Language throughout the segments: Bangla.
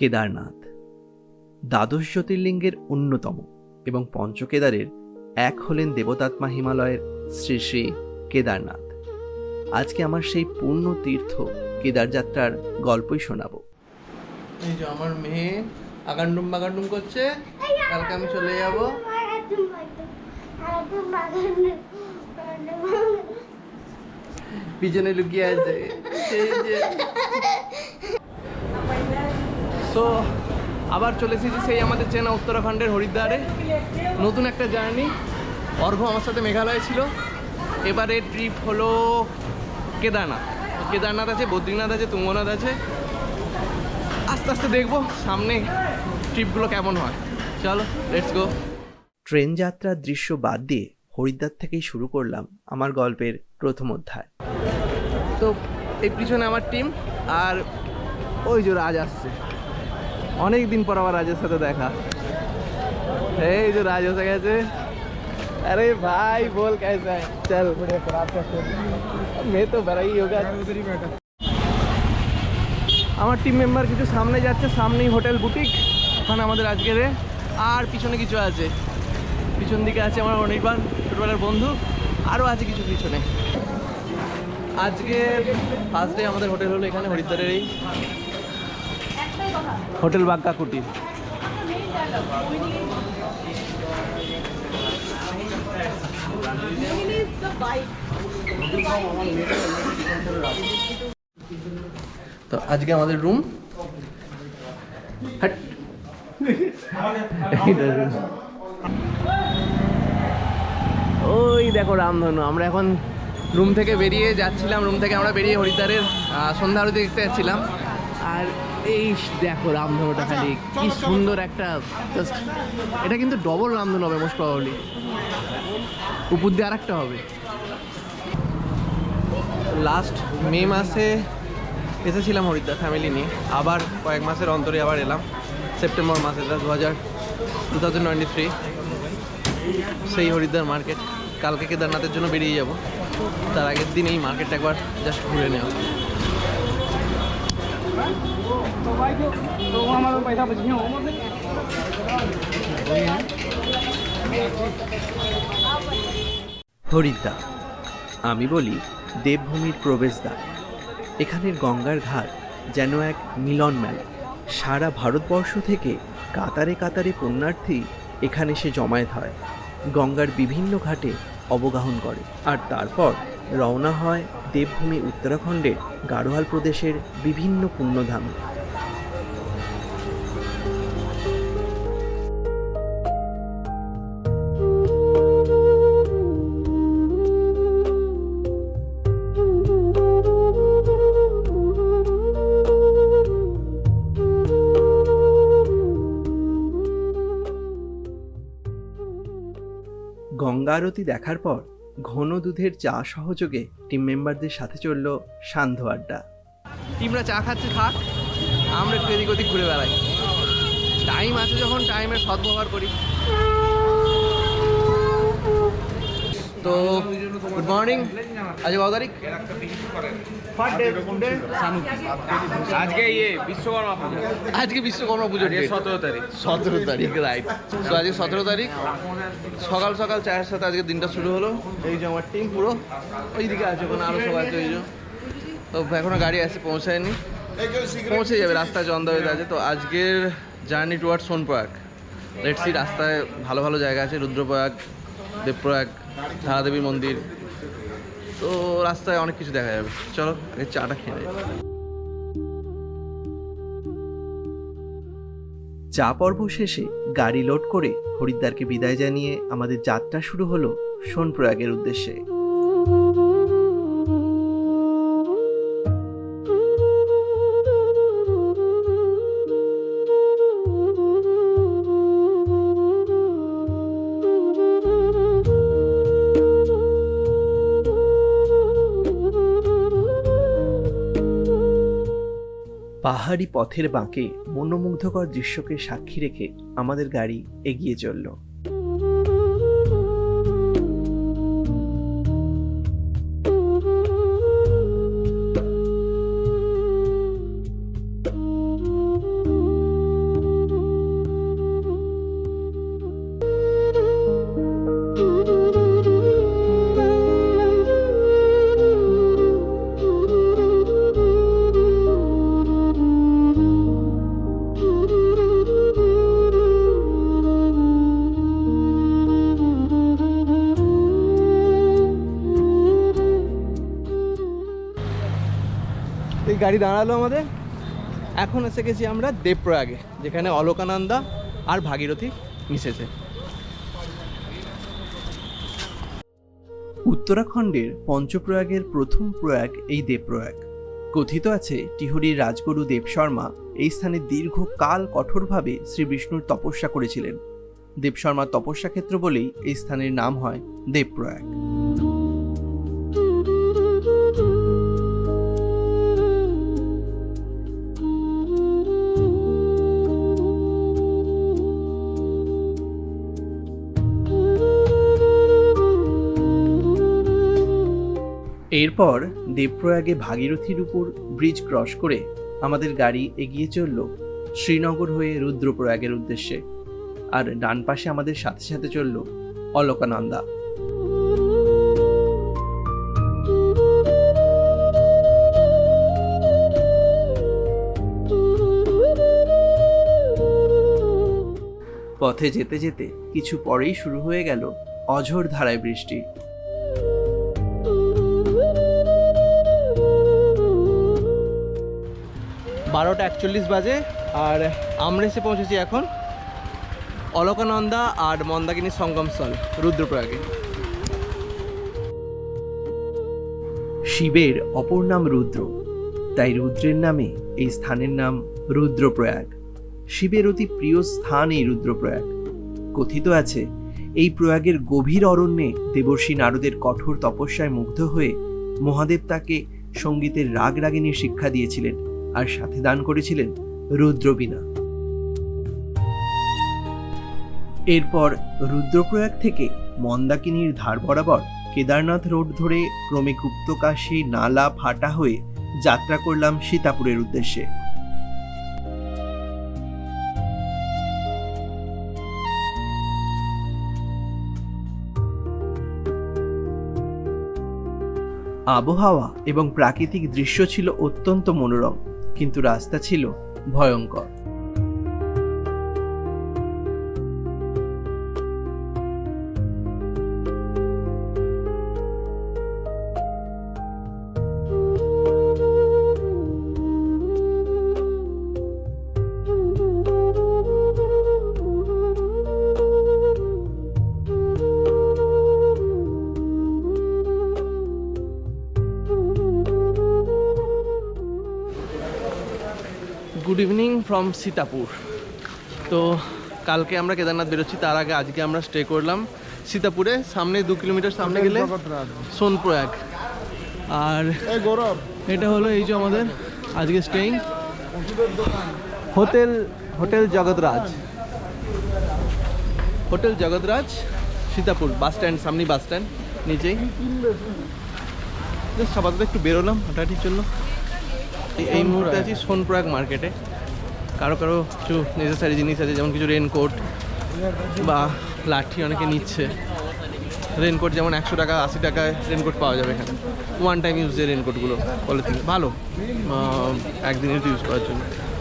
কেদারনাথ। দ্বাদশ জ্যোতির্লিঙ্গের অন্যতম এবং পঞ্চকেদারের এক হলেন দেবতাত্মা হিমালয়ের শ্রী শ্রী কেদারনাথ। আজকে আমার সেই পূর্ণ তীর্থ কেদার যাত্রার গল্পই শোনাবো। এই যে আমার মেয়ে আগান্ডুম বাগান্ডুম করছে, কালকে আমি চলে যাব। পিছনে লুকিয়ে আছে। সো আবার চলে এসেছি সেই আমাদের চেনা উত্তরাখণ্ডের হরিদ্বারে। নতুন একটা জার্নি। অর্ঘ আমার সাথে মেঘালয় ছিল। এবারে ট্রিপ হলো কেদারনাথ। কেদারনাথ আছে বদ্রীনাথ আছে তুঙ্গনাথ আছে। আস্তে আস্তে দেখব সামনে ট্রিপগুলো কেমন হয়। চলো লেটস গো ট্রেন যাত্রার দৃশ্য বাদ দিয়ে হরিদ্বার থেকেই শুরু করলাম আমার গল্পের প্রথম অধ্যায়। তো এই পিছনে আমার টিম আর ওই যে রাজ আসছে। অনেক দিন পর আবার রাজের সাথে দেখা। এই যে রাজ হয়ে গেছে। আরে ভাই, বল কেসা। চল। মেয়ে তো বেড়াই আমার টিম মেম্বার কিছু সামনে যাচ্ছে, সামনেই হোটেল বুটিক ওখানে আমাদের আজকের আর পিছনে কিছু আছে। পিছন দিকে আছে আমার অনির্বাণ, ছোটবেলার বন্ধু। আরও আছে কিছু পিছনে। আজকে ফার্স্ট ডে আমাদের হোটেল হলো এখানে হরিদ্বারের এই। হোটেল বাগ্গা কুটির তো আজকে আমাদের রুম ওই দেখো রামধনু আমরা এখন রুম থেকে বেরিয়ে যাচ্ছিলাম। রুম থেকে আমরা বেরিয়ে হরিদ্বারের সন্ধ্যা আরতি দেখতে যাচ্ছিলাম। আর এই দেখো রামধনুটা খালি কি সুন্দর একটা just এটা কিন্তু ডবল রামধনু হবে মোস্ট প্রবাবলি উপর দিয়ে আর একটা হবে। লাস্ট মে মাসে এসেছিলাম হরিদ্বার ফ্যামিলি নিয়ে। আবার কয়েক মাসের অন্তরে আবার এলাম। সেপ্টেম্বর মাসে দু হাজার টু থাউজেন্ড টোয়েন্টি থ্রি সেই হরিদ্বার মার্কেট কালকে কেদারনাথের জন্য বেরিয়ে যাব। তার আগের দিন এই মার্কেটটা একবার জাস্ট ঘুরে নেওয়া। হরিদ্বার। আমি বলি দেবভূমির প্রবেশদ্বার। এখানের গঙ্গার ঘাট যেন এক মিলন মেলা। সারা ভারতবর্ষ থেকে কাতারে কাতারে পুণ্যার্থী এখানে সে জমায়েত হয়। গঙ্গার বিভিন্ন ঘাটে অবগাহন করে। আর তারপর রওনা হয় দেবভূমি উত্তরাখণ্ডের গাড়োয়াল প্রদেশের বিভিন্ন পুণ্যধামে গঙ্গা আরতি দেখার পর ঘন দুধের চা সহযোগে টিম মেম্বারদের সাথে চলল সান্ধ্য আড্ডা। টিমরা চা খাচ্ছে, থাক। আমরা একটু এদিক ওদিক ঘুরে বেড়াই। টাইম আছে যখন টাইমের সদ্ব্যবহার করি। তো গুড মর্নিং আজ কত তারিখ আজকে ইয়ে বিশ্বকর্মা পুজো। আজকে বিশ্বকর্মা পুজো সতেরো তারিখ। সতেরো তারিখ রাইট তো আজকে সতেরো তারিখ। সকাল সকাল চায়ের সাথে আজকে দিনটা শুরু হলো। এই যে আমার টিম পুরো। ওইদিকে আছে ওখানে আরও সবাই আছে ওই যে। তো এখনও গাড়ি আসে পৌঁছায়নি। পৌঁছে যাবে রাস্তায় চন্দাবেদ আছে। তো আজকের জার্নি টুয়ার্ড সোনপ্রয়াগ। লেটসি রাস্তায় ভালো ভালো জায়গা আছে। রুদ্রপ্রয়াগ দেবপ্রয়াগ। ধারাদেবী মন্দির। তো রাস্তায় অনেক কিছু দেখা যাবে। চলো, আগে চাটা খেয়ে চা পর্ব শেষে গাড়ি লোড করে হরিদ্বারকে বিদায় জানিয়ে আমাদের যাত্রা শুরু হলো সোনপ্রয়াগের উদ্দেশ্যে। পাহাড়ি পথের বাঁকে মনোমুগ্ধকর দৃশ্যকে সাক্ষী রেখে আমাদের গাড়ি এগিয়ে চলল। গাড়ি দাঁড়াল আমাদের। এখন এসে গেছি আমরা দেবপ্রয়াগে, যেখানে অলকানন্দা আর ভাগীরথী মিশেছে। উত্তরাখণ্ডের পঞ্চপ্রয়াগের প্রথম প্রয়াগ এই দেবপ্রয়াগ। কথিত আছে, টিহরির রাজগুরু দেব শর্মা এই স্থানে দীর্ঘকাল কঠোরভাবে শ্রী বিষ্ণুর তপস্যা করেছিলেন। দেব শর্মার তপস্যা ক্ষেত্র বলেই এই স্থানের নাম হয় দেবপ্রয়াগ। এরপর দেবপ্রয়াগে ভাগীরথীর উপর ব্রিজ ক্রস করে আমাদের গাড়ি এগিয়ে চলল শ্রীনগর হয়ে রুদ্রপ্রয়াগের উদ্দেশ্যে। আর ডান পাশে আমাদের সাথে সাথে চলল অলকানন্দা। পথে যেতে যেতে কিছু পরেই শুরু হয়ে গেল অঝোর ধারায় বৃষ্টি। বারোটা একচল্লিশ বাজে, আর আমরা এসে পৌঁছেছি এখন অলকানন্দা আর মন্দাকিনী সঙ্গমস্থল, রুদ্রপ্রয়াগে। শিবের অপর নাম রুদ্র, তাই রুদ্রের নামে এই স্থানের নাম রুদ্রপ্রয়াগ। শিবের অতি প্রিয় স্থান এই রুদ্রপ্রয়াগ। কথিত আছে, এই প্রয়াগের গভীর অরণ্যে দেবর্ষী নারদের কঠোর তপস্যায় মুগ্ধ হয়ে মহাদেব তাকে সঙ্গীতের রাগ রাগিনীর শিক্ষা দিয়েছিলেন। আর সাথে দান করেছিলেন রুদ্রবীণা এরপর রুদ্রপ্রয়াগ থেকে মন্দাকিনীর ধার বরাবর কেদারনাথ রোড ধরে ক্রমে গুপ্তকাশী নালা ফাটা হয়ে যাত্রা করলাম সীতাপুরের উদ্দেশ্যে। আবহাওয়া এবং প্রাকৃতিক দৃশ্য ছিল অত্যন্ত মনোরম। কিন্তু রাস্তা ছিল ভয়ঙ্কর। গুড ইভিনিং ফ্রম সীতাপুর তো কালকে আমরা কেদারনাথ বেরোচ্ছি তার আগে আজকে আমরা স্টে করলাম সীতাপুরে সামনে দু কিলোমিটার সামনে গেলে সোনপ্রয়াগ। আর গৌরব। এটা হলো এই যে আমাদের আজকে staying hotel hotel Jagatraj hotel Jagatraj Sitapur bus stand সামনে বাস স্ট্যান্ড নিচেই। আপাতত একটু বেরোলাম হাঁটাহাঁটির জন্য এই- মুহূর্তে আছি সোনপ্রয়াগ মার্কেটে। কারও কারও কিছু নেসেসারি জিনিস আছে যেমন কিছু রেনকোট বা লাঠি অনেকে নিচ্ছে। রেনকোট যেমন একশো টাকা আশি টাকায় রেনকোট পাওয়া যাবে এখানে। ওয়ান টাইম ইউজ যে রেনকোটগুলো পলিথিন ভালো একদিনের ইউজ করার জন্য।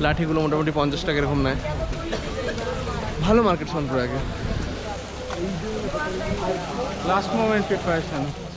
লাঠিগুলো মোটামুটি পঞ্চাশ টাকা এরকম নেয়। ভালো মার্কেট সোনপ্রয়াগে। Last moment preparation